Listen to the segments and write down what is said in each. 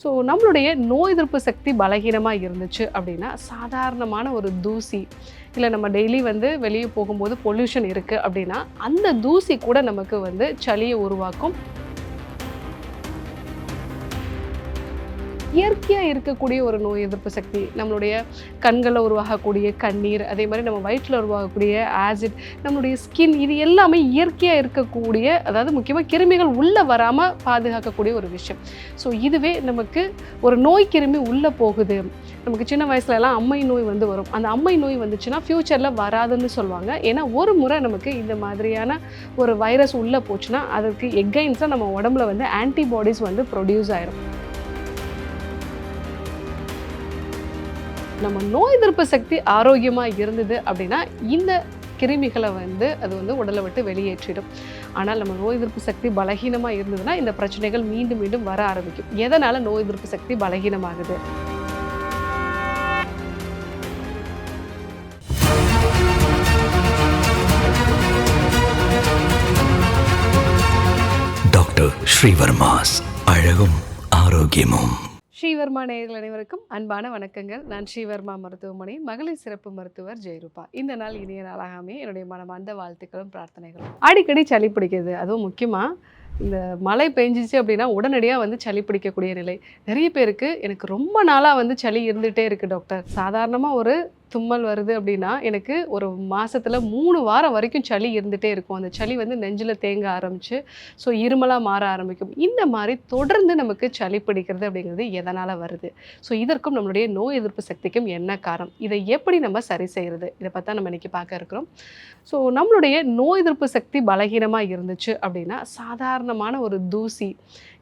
So நம்மளுடைய நோய் எதிர்ப்பு சக்தி பலகீனமாக இருந்துச்சு அப்படின்னா சாதாரணமான ஒரு தூசி இல்லை நம்ம டெய்லி வந்து வெளியே போகும்போது பொல்யூஷன் இருக்குது அப்படின்னா அந்த தூசி கூட நமக்கு வந்து சளியை உருவாக்கும். இயற்கையாக இருக்கக்கூடிய ஒரு நோய் எதிர்ப்பு சக்தி நம்மளுடைய கண்களில் உருவாகக்கூடிய கண்ணீர் அதே மாதிரி நம்ம வயிற்றில் உருவாகக்கூடிய ஆசிட் நம்மளுடைய ஸ்கின் இது எல்லாமே இயற்கையாக இருக்கக்கூடிய அதாவது முக்கியமாக கிருமிகள் உள்ளே வராமல் பாதுகாக்கக்கூடிய ஒரு விஷயம். ஸோ இதுவே நமக்கு ஒரு நோய் கிருமி உள்ளே போகுது. நமக்கு சின்ன வயசுல எல்லாம் அம்மை நோய் வந்து வரும். அந்த அம்மை நோய் வந்துச்சுன்னா ஃப்யூச்சரில் வராதுன்னு சொல்லுவாங்க. ஏன்னா ஒரு முறை நமக்கு இந்த மாதிரியான ஒரு வைரஸ் உள்ளே போச்சுன்னா அதுக்கு எகைன்ஸாக நம்ம உடம்புல வந்து ஆன்டிபாடிஸ் வந்து ப்ரொடியூஸ் ஆயிரும். நம்ம நோய் எதிர்ப்பு சக்தி ஆரோக்கியமாக இருந்தது அப்படின்னா இந்த கிருமிகளை வந்து அது வந்து உடலை விட்டு வெளியேற்றிடும். ஆனால் நம்ம நோய் எதிர்ப்பு சக்தி பலகீனமாக இருந்ததுன்னா இந்த பிரச்சனைகள் மீண்டும் மீண்டும் வர ஆரம்பிக்கும். எதனால் நோய் எதிர்ப்பு சக்தி பலகீனமாகுது? டாக்டர் ஸ்ரீவர்மாஸ் அழகும் ஆரோக்கியமும். ஸ்ரீவர்மா நேயர்கள் அனைவருக்கும் அன்பான வணக்கங்கள். நான் ஸ்ரீவர்மா மருத்துவமனை மகளிர் சிறப்பு மருத்துவர் ஜெயரூபா. இந்த நாள் இனிய நாளாகாமே என்னுடைய மனமார்ந்த வாழ்த்துக்களும் பிரார்த்தனைகளும். அடிக்கடி சளி பிடிக்கிறது. அதுவும் முக்கியமாக இந்த மழை பெஞ்சிச்சு அப்படின்னா உடனடியாக வந்து சளி பிடிக்கக்கூடிய நிலை. நிறைய பேருக்கு எனக்கு ரொம்ப நாளாக வந்து சளி இருந்துகிட்டே இருக்குது டாக்டர். சாதாரணமாக ஒரு தும்மல் வருது அப்படின்னா எனக்கு ஒரு மாதத்தில் மூணு வாரம் வரைக்கும் சளி இருந்துகிட்டே இருக்கும். அந்த சளி வந்து நெஞ்சில் தேங்க ஆரம்பிச்சு ஸோ இருமலாக மாற ஆரம்பிக்கும். இந்த மாதிரி தொடர்ந்து நமக்கு சளி பிடிக்கிறது அப்படிங்கிறது எதனால் வருது? ஸோ இதற்கும் நம்மளுடைய நோய் எதிர்ப்பு சக்திக்கும் என்ன காரணம்? இதை எப்படி நம்ம சரி செய்கிறது இதை பார்த்தா நம்ம இன்னைக்கு பார்க்க இருக்கிறோம். ஸோ நம்மளுடைய நோய் எதிர்ப்பு சக்தி பலகீனமாக இருந்துச்சு அப்படின்னா சாதாரணமான ஒரு தூசி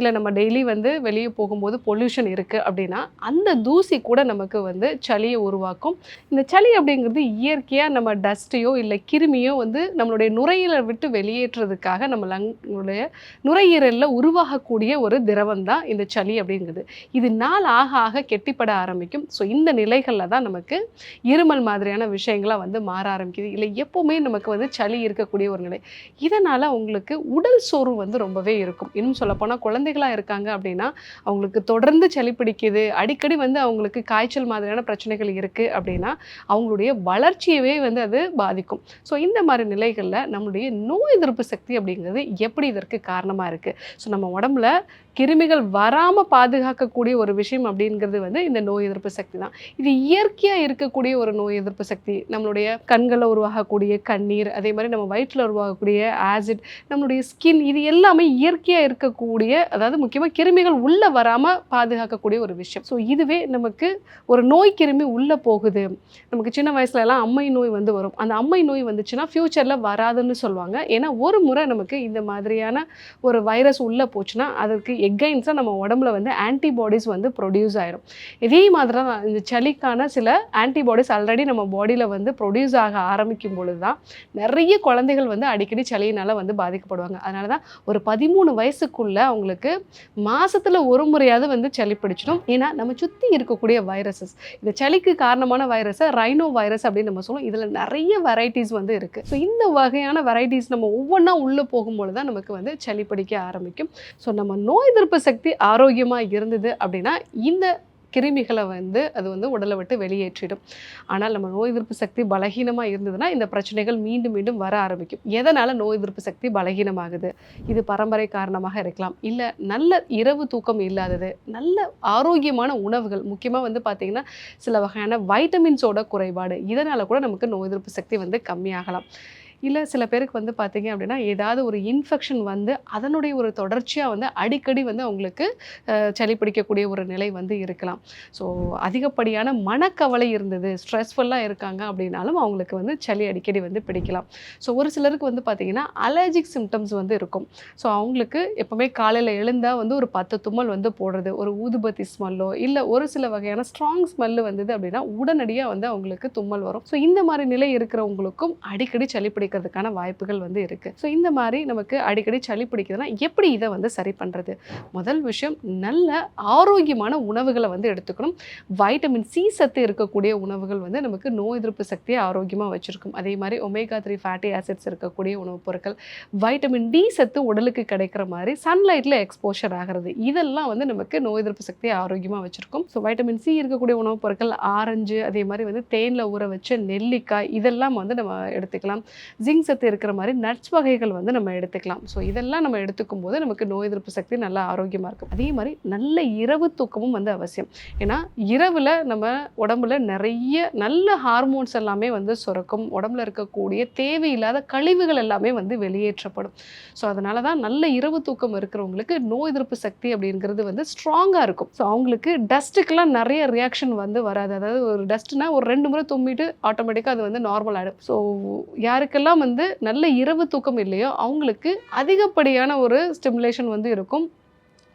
இல்லை நம்ம டெய்லி வந்து வெளியே போகும்போது பொல்யூஷன் இருக்குது அப்படின்னா அந்த தூசி கூட நமக்கு வந்து சளியை உருவாக்கும். இந்த சளி அப்படிங்கிறது இயற்கையாக நம்ம டஸ்ட்டையோ இல்லை கிருமியோ வந்து நம்மளுடைய நுரையீரலை விட்டு வெளியேற்றுறதுக்காக நம்ம லங்களுடைய நுரையீரலில் உருவாகக்கூடிய ஒரு திரவம் தான் இந்த சளி அப்படிங்கிறது. இது நாள் ஆக ஆக கெட்டிப்பட ஆரம்பிக்கும். ஸோ இந்த நிலைகளில் தான் நமக்கு இருமல் மாதிரியான விஷயங்களாக வந்து மாற ஆரம்பிக்குது. இல்லை எப்போவுமே நமக்கு வந்து சளி இருக்கக்கூடிய ஒரு நிலை. இதனால் உங்களுக்கு உடல் சோர்வு வந்து ரொம்பவே இருக்கும். இன்னும் சொல்லப்போனால் குழந்தைகளாக இருக்காங்க அப்படின்னா அவங்களுக்கு தொடர்ந்து சளி பிடிக்குது அடிக்கடி வந்து அவங்களுக்கு காய்ச்சல் மாதிரியான பிரச்சனைகள் இருக்குது அப்படின்னா அவங்களுடைய வளர்ச்சியவே வந்து அது பாதிக்கும். ஸோ இந்த மாதிரி நிலைகளில் நம்மளுடைய நோய் எதிர்ப்பு சக்தி அப்படிங்கிறது எப்படி இதற்கு காரணமாக இருக்குது ஸோ நம்ம உடம்புல கிருமிகள் வராமல் பாதுகாக்கக்கூடிய ஒரு விஷயம் அப்படிங்கிறது வந்து இந்த நோய் எதிர்ப்பு சக்தி தான். இது இயற்கையாக இருக்கக்கூடிய ஒரு நோய் எதிர்ப்பு சக்தி. நம்மளுடைய கண்களில் உருவாகக்கூடிய கண்ணீர் அதே மாதிரி நம்ம வயிற்றில் உருவாகக்கூடிய ஆசிட் நம்மளுடைய ஸ்கின் இது எல்லாமே இயற்கையாக இருக்கக்கூடிய அதாவது முக்கியமாக கிருமிகள் உள்ளே வராமல் பாதுகாக்கக்கூடிய ஒரு விஷயம். ஸோ இதுவே நமக்கு ஒரு நோய் கிருமி உள்ளே போகுது. நமக்கு சின்ன வயசுல எல்லாம் அம்மை நோய் வந்து வரும். அந்த அம்மை நோய் வந்துச்சுன்னா ஃப்யூச்சரில் வராதுன்னு சொல்லுவாங்க. ஏன்னா ஒரு முறை நமக்கு இந்த மாதிரியான ஒரு வைரஸ் உள்ளே போச்சுன்னா அதற்கு எகைன்ஸாக நம்ம உடம்புல வந்து ஆன்டிபாடிஸ் வந்து ப்ரொடியூஸ் ஆயிரும். இதே மாதிரி தான் இந்த சளிக்கான சில ஆன்டிபாடிஸ் ஆல்ரெடி நம்ம பாடியில் வந்து ப்ரொடியூஸ் ஆக ஆரம்பிக்கும் பொழுது தான் நிறைய குழந்தைகள் வந்து அடிக்கடி சளியினால் வந்து பாதிக்கப்படுவாங்க. அதனால தான் ஒரு பதிமூணு வயசுக்குள்ளே அவங்களுக்கு மாதத்தில் ஒரு முறையாவது வந்து சளி பிடிச்சிடும். ஏன்னா நம்ம சுற்றி இருக்கக்கூடிய வைரஸஸ் இந்த சளிக்கு காரணமான வைரஸை ரைனோ வைரஸ் அப்படின்னு நம்ம சொல்லுவோம். இதில் நிறைய வெரைட்டிஸ் வந்து இருக்குது ஸோ இந்த வகையான வெரைட்டிஸ் நம்ம ஒவ்வொன்றா உள்ளே போகும்பொழுது தான் நமக்கு வந்து சளி பிடிக்க ஆரம்பிக்கும். ஸோ நம்ம நோய் எதிர்ப்பு சக்தி ஆரோக்கியமாக இருந்தது அப்படின்னா இந்த கிருமிகளை வந்து அது வந்து உடலை விட்டு வெளியேற்றிடும். ஆனால் நம்ம நோய் எதிர்ப்பு சக்தி பலகீனமாக இருந்ததுன்னா இந்த பிரச்சனைகள் மீண்டும் மீண்டும் வர ஆரம்பிக்கும். எதனால் நோய் எதிர்ப்பு சக்தி பலகீனமாகுது? இது பரம்பரை காரணமாக இருக்கலாம். இல்லை நல்ல இரவு தூக்கம் இல்லாதது நல்ல ஆரோக்கியமான உணவுகள் முக்கியமாக வந்து பார்த்திங்கன்னா சில வகையான வைட்டமின்ஸோட குறைபாடு இதனால் கூட நமக்கு நோய் எதிர்ப்பு சக்தி வந்து கம்மியாகலாம். இல்லை சில பேருக்கு வந்து பார்த்தீங்க அப்படின்னா ஏதாவது ஒரு இன்ஃபெக்ஷன் வந்து அதனுடைய ஒரு தொடர்ச்சியாக வந்து அடிக்கடி வந்து அவங்களுக்கு சளி பிடிக்கக்கூடிய ஒரு நிலை வந்து இருக்கலாம். ஸோ அதிகப்படியான மனக்கவலை இருந்தது ஸ்ட்ரெஸ்ஃபுல்லாக இருக்காங்க அப்படின்னாலும் அவங்களுக்கு வந்து சளி அடிக்கடி வந்து பிடிக்கலாம். ஸோ ஒரு சிலருக்கு வந்து பார்த்தீங்கன்னா அலர்ஜிக் சிம்டம்ஸ் வந்து இருக்கும். ஸோ அவங்களுக்கு எப்போவுமே காலையில் எழுந்தால் வந்து ஒரு பத்து தும்மல் வந்து போடுறது ஒரு ஊதுபத்தி ஸ்மெல்லோ இல்லை ஒரு சில வகையான ஸ்ட்ராங் ஸ்மெல்லு வந்தது அப்படின்னா உடனடியாக வந்து அவங்களுக்கு தும்மல் வரும். ஸோ இந்த மாதிரி நிலை இருக்கிறவங்களுக்கும் அடிக்கடி சளி பிடிக்க கேட்கறதுக்கான வாய்ப்புகள் வந்து இருக்குது ஸோ இந்த மாதிரி நமக்கு அடிக்கடி சளி பிடிக்குதுன்னா எப்படி இதை வந்து சரி பண்ணுறது முதல் விஷயம் நல்ல ஆரோக்கியமான உணவுகளை வந்து எடுத்துக்கணும். வைட்டமின் சி சத்து இருக்கக்கூடிய உணவுகள் வந்து நமக்கு நோய் எதிர்ப்பு சக்தியை ஆரோக்கியமாக வச்சுருக்கும். அதே மாதிரி ஒமேகா த்ரீ ஃபேட்டி ஆசிட்ஸ் இருக்கக்கூடிய உணவுப் பொருட்கள் வைட்டமின் டி சத்து உடலுக்கு கிடைக்கிற மாதிரி சன்லைட்டில் எக்ஸ்போஷர் ஆகிறது. இதெல்லாம் வந்து நமக்கு நோய் எதிர்ப்பு சக்தியை ஆரோக்கியமாக வச்சுருக்கும். ஸோ வைட்டமின் சி இருக்கக்கூடிய உணவுப் பொருட்கள் ஆரஞ்சு அதே மாதிரி வந்து தேனில் ஊற வச்ச நெல்லிக்காய் இதெல்லாம் வந்து நம்ம எடுத்துக்கலாம். ஜிங்க் சத்து இருக்கிற மாதிரி நட்ஸ் வகைகள் வந்து நம்ம எடுத்துக்கலாம். ஸோ இதெல்லாம் நம்ம எடுத்துக்கும் போது நமக்கு நோய் எதிர்ப்பு சக்தி நல்லா ஆரோக்கியமாக இருக்கும். அதே மாதிரி நல்ல இரவு தூக்கமும் வந்து அவசியம். ஏன்னா இரவில் நம்ம உடம்புல நிறைய நல்ல ஹார்மோன்ஸ் எல்லாமே வந்து சுரக்கும். உடம்புல இருக்கக்கூடிய தேவையில்லாத கழிவுகள் எல்லாமே வந்து வெளியேற்றப்படும். ஸோ அதனால தான் நல்ல இரவு தூக்கம் இருக்கிறவங்களுக்கு நோய் எதிர்ப்பு சக்தி அப்படிங்கிறது வந்து ஸ்ட்ராங்காக இருக்கும். ஸோ அவங்களுக்கு டஸ்ட்டுக்கெல்லாம் நிறைய ரியாக்ஷன் வந்து வராது. அதாவது ஒரு டஸ்ட்னா ஒரு ரெண்டு முறை தும்மிட்டு ஆட்டோமேட்டிக்காக அது வந்து நார்மல் ஆகிடும் ஸோ யாருக்கெல்லாம் வந்து நல்ல இரவு தூக்கம் இல்லையோ அவங்களுக்கு அதிகப்படியான ஒரு ஸ்டிமுலேஷன் வந்து இருக்கும்.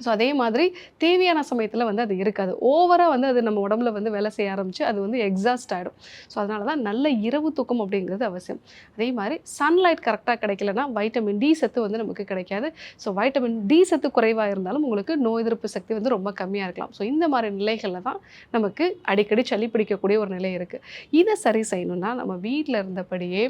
ஸோ அதே மாதிரி தேவையான சமயத்தில் வந்து அது இருக்காது. ஓவராக வந்து அது நம்ம உடம்புல வந்து வேலை செய்ய ஆரம்பிச்சு அது வந்து எக்ஸாஸ்ட் ஆகிடும் ஸோ அதனால தான் நல்ல இரவு தூக்கம் அப்படிங்கிறது அவசியம். அதே மாதிரி சன்லைட் கரெக்டாக கிடைக்கலனா வைட்டமின் டி சத்து வந்து நமக்கு கிடைக்காது. ஸோ வைட்டமின் டி சத்து குறைவாக இருந்தாலும் உங்களுக்கு நோய் எதிர்ப்பு சக்தி வந்து ரொம்ப கம்மியாக இருக்கலாம். ஸோ இந்த மாதிரி நிலைகளில் தான் நமக்கு அடிக்கடி சளி பிடிக்கக்கூடிய ஒரு நிலை இருக்குது இதை சரி செய்யணும்னா நம்ம வீட்டில் இருந்தபடியே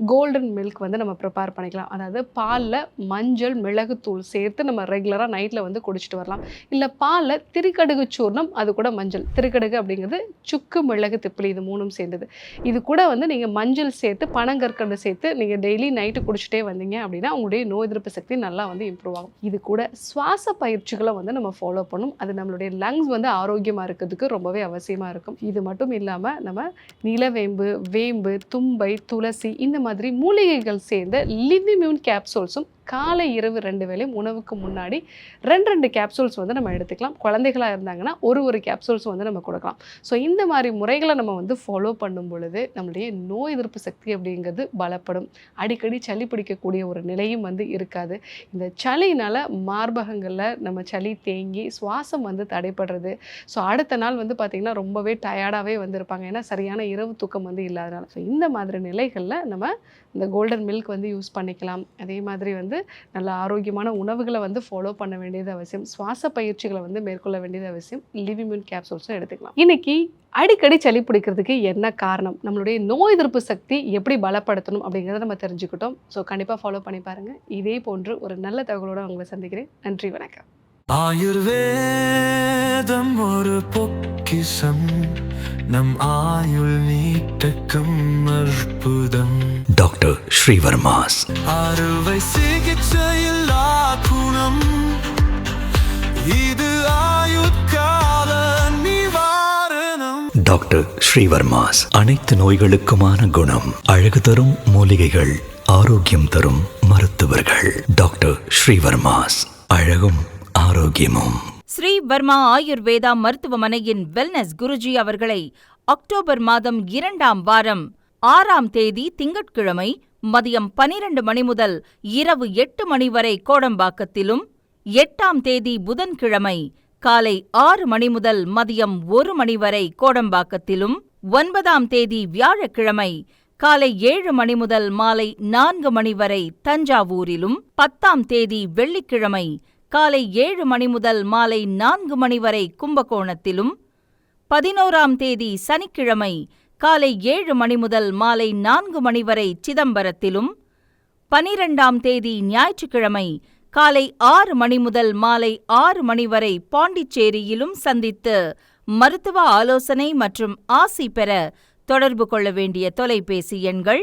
கோல்டன் மில்க் வந்து நம்ம ப்ரிப்பேர் பண்ணிக்கலாம். அதாவது பாலில் மஞ்சள் மிளகுத்தூள் சேர்த்து நம்ம ரெகுலராக நைட்டில் வந்து குடிச்சிட்டு வரலாம். இல்லை பாலில் திருக்கடுகு சூர்ணம் அது கூட மஞ்சள். திருக்கடுகு அப்படிங்கிறது சுக்கு மிளகு திப்பிலி இது மூணும் சேர்ந்தது. இது கூட வந்து நீங்கள் மஞ்சள் சேர்த்து பனங்கற்கண்டு சேர்த்து நீங்கள் டெய்லி நைட்டு குடிச்சிட்டே வந்தீங்க அப்படின்னா உங்களுடைய நோய் எதிர்ப்பு சக்தி நல்லா வந்து இம்ப்ரூவ் ஆகும். இது கூட சுவாச பயிற்சிகளை வந்து நம்ம ஃபாலோ பண்ணும் அது நம்மளுடைய லங்ஸ் வந்து ஆரோக்கியமாக இருக்கிறதுக்கு ரொம்பவே அவசியமாக இருக்கும். இது மட்டும் இல்லாமல் நம்ம நிலவேம்பு வேம்பு தும்பை துளசி இந்த மாதிரி மூலிகைகள் சேர்ந்த லிவிமியூன் கேப்சூல்ஸும் காலை இரவு ரெண்டு வேளையும் உணவுக்கு முன்னாடி ரெண்டு ரெண்டு கேப்சூல்ஸ் வந்து நம்ம எடுத்துக்கலாம். குழந்தைகளாக இருந்தாங்கன்னா ஒரு ஒரு கேப்சூல்ஸ் வந்து நம்ம கொடுக்கலாம். ஸோ இந்த மாதிரி முறைகளை நம்ம வந்து ஃபாலோ பண்ணும் பொழுது நம்மளுடைய நோய் எதிர்ப்பு சக்தி அப்படிங்கிறது பலப்படும். அடிக்கடி சளி பிடிக்கக்கூடிய ஒரு நிலையும் வந்து இருக்காது. இந்த சளினால் மார்பகங்களில் நம்ம சளி தேங்கி சுவாசம் வந்து தடைப்படுறது ஸோ அடுத்த நாள் வந்து பார்த்திங்கன்னா ரொம்பவே டயர்டாகவே வந்திருப்பாங்க. ஏன்னா சரியான இரவு தூக்கம் வந்து இல்லாதனால. ஸோ இந்த மாதிரி நிலைகளில் நம்ம இந்த கோல்டன் மில்க் வந்து யூஸ் பண்ணிக்கலாம். அதே மாதிரி வந்து நல்ல ஆரோக்கியமான உணவுகளை வந்து ஃபாலோ பண்ண வேண்டியது அவசியம். சுவாச பயிற்சிகளை வந்து மேற்கொள்ள வேண்டியது அவசியம். லிவிமியூன் கேப்சூல்ஸும் எடுத்துக்கலாம். இன்னைக்கு அடிக்கடி சளி பிடிக்கிறதுக்கு என்ன காரணம்? நம்மளுடைய நோய் எதிர்ப்பு சக்தி எப்படி பலப்படுத்தணும் அப்படிங்கிறத நம்ம தெரிஞ்சுக்கிட்டோம். ஸோ கண்டிப்பாக ஃபாலோ பண்ணி பாருங்கள் இதே போன்று ஒரு நல்ல தகவலோடு உங்களை சந்திக்கிறேன். நன்றி வணக்கம். ஆயுர்வேதம் ஒரு பொக்கிஷம். நம் ஆயுள் நீட்டக்கும் அற்புதம். டாக்டர் ஸ்ரீவர்மாஸ். அறுவை குணம் இது ஆயுட்கால நிவாரணம். டாக்டர் ஸ்ரீவர்மாஸ் அனைத்து நோய்களுக்குமான குணம் அழகு தரும் மூலிகைகள் ஆரோக்கியம் தரும் மருத்துவர்கள். டாக்டர் ஸ்ரீவர்மாஸ் அழகும் ஆரோக்கியமும். ஸ்ரீ வர்மா ஆயுர்வேதா மருத்துவமனையின் வெல்னஸ் குருஜி அவர்களை அக்டோபர் மாதம் இரண்டாம் வாரம் ஆறாம் தேதி திங்கட்கிழமை மதியம் பனிரண்டு மணி முதல் இரவு எட்டு மணி வரை கோடம்பாக்கத்திலும் எட்டாம் தேதி புதன்கிழமை காலை ஆறு மணி முதல் மதியம் ஒரு மணி வரை கோடம்பாக்கத்திலும் ஒன்பதாம் தேதி வியாழக்கிழமை காலை ஏழு மணி முதல் மாலை நான்கு மணி வரை தஞ்சாவூரிலும் பத்தாம் தேதி வெள்ளிக்கிழமை காலை ஏழு மணி முதல் மாலை நான்கு மணி வரை கும்பகோணத்திலும் பதினோராம் தேதி சனிக்கிழமை காலை ஏழு மணி முதல் மாலை நான்கு மணி வரை சிதம்பரத்திலும் பனிரெண்டாம் தேதி ஞாயிற்றுக்கிழமை காலை ஆறு மணி முதல் மாலை ஆறு மணி வரை பாண்டிச்சேரியிலும் சந்தித்து மருத்துவ ஆலோசனை மற்றும் ஆசி பெற தொடர்பு கொள்ள வேண்டிய தொலைபேசி எண்கள்